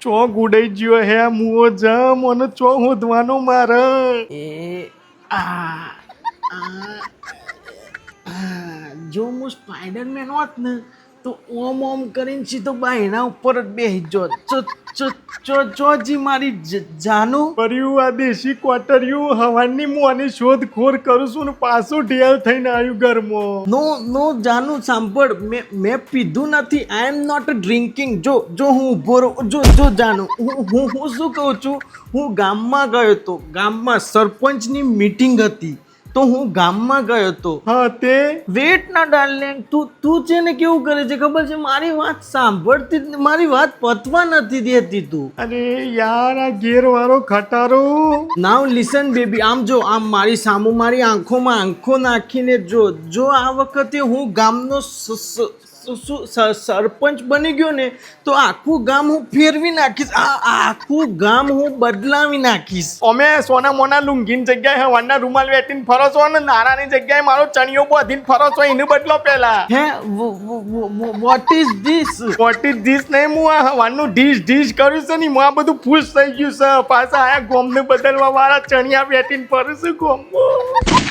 ચો ગુડાઈ ગયો હે મુઓ જમ અને ચો હોદવાનો મારે. એ આ, જો હું સ્પાઈડરમેન હોત ને તો ઓમ ઓમ કરીને સીધો બાયણા ઉપર જ બેસી જો ચો ચો ચો ચોજી મારી જાનું. કર્યું આ દેશી ક્વાટરિયું હવાની હું આની શોધખોર કરું છું ને પાછું ઢેલ થઈને આવ્યું ઘરમાં. નો નો જાનું સાંભળ મેં મેં પીધું નથી. આઈ એમ નોટ ડ્રિંકિંગ જો જો હું ઊભો રહું જો જો જાનું હું હું હું શું કહું છું? હું ગામમાં ગયો હતો ગામમાં સરપંચની મીટિંગ હતી. તો હું ગામમાં ગયો હતો. હા તે? વેટ ના ડાર્લિંગ તું તું છે ને કેવું કરે છે ખબર છે? મારી વાત સાંભળતી મારી વાત પતવા નથી દેતી તું. અરે યાર આ ગેરવાળો ખટારો. નાવ લિસન બેબી આમ જો આમ મારી સામુ મારી આંખોમાં આંખો નાખીને જો જો આ વખતે હું ગામનો સરપંચ બની ગયો ને તો આખું ગામ હું ફેરવી નાખીશ. આ આખું ગામ હું બદલાવી નાખીશ. અમે સોના મોના લુંગીની જગ્યાએ હવાના રૂમાલ વેટીને ફરો છો ને નારાની જગ્યાએ મારો ચણિયો બાંધીને ફરો છો એને બદલો પેલા hey what is this what is this નહીં હું આ હવાનું ઢીસ ઢીસ કર્યું છે ને હું આ બધું ફૂસ થઈ ગયું છે. પાછા આયા ગોમને બદલવા વાળા ચણિયા વેટીને ફરું છું ગોમમાં.